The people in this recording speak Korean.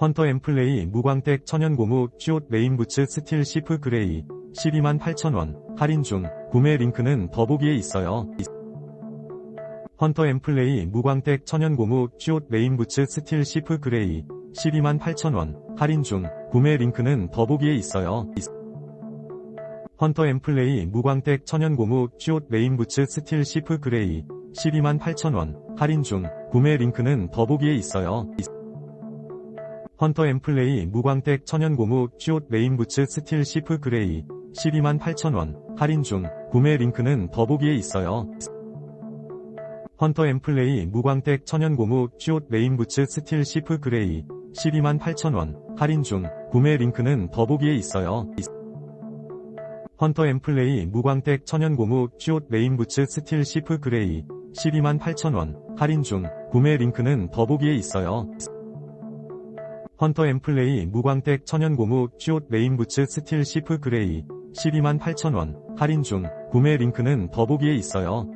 헌터 엠플레이 무광택 천연고무 슈옷 레인부츠 스틸 시프 그레이 12만 8천원 할인 중 구매 링크는 더보기에 있어요. 헌터 엠플레이 무광택 천연고무 슈옷 레인부츠 스틸 시프 그레이 12만 8천원 할인 중 구매 링크는 더보기에 있어요. 헌터 엠플레이 무광택 천연고무 슈옷 레인부츠 스틸 시프 그레이 12만 8천원 할인 중 구매 링크는 더보기에 있어요. 헌터 엠플레이 무광택 천연고무 슈옷 레인부츠 스틸 시프 그레이 12만 8천원 할인 중 구매 링크는 더보기에 있어요. 헌터 엠플레이 무광택 천연고무 슈옷 레인부츠 스틸 시프 그레이 12만 8천원 할인 중 구매 링크는 더보기에 있어요. 헌터 엠플레이 무광택 천연고무 슈옷 레인부츠 스틸 시프 그레이 12만 8천원 할인 중 구매 링크는 더보기에 있어요. 헌터 엠플레이 무광택 천연고무 슈옷 레인부츠 스틸 시프 그레이. 12만 8천원. 할인 중. 구매 링크는 더보기에 있어요.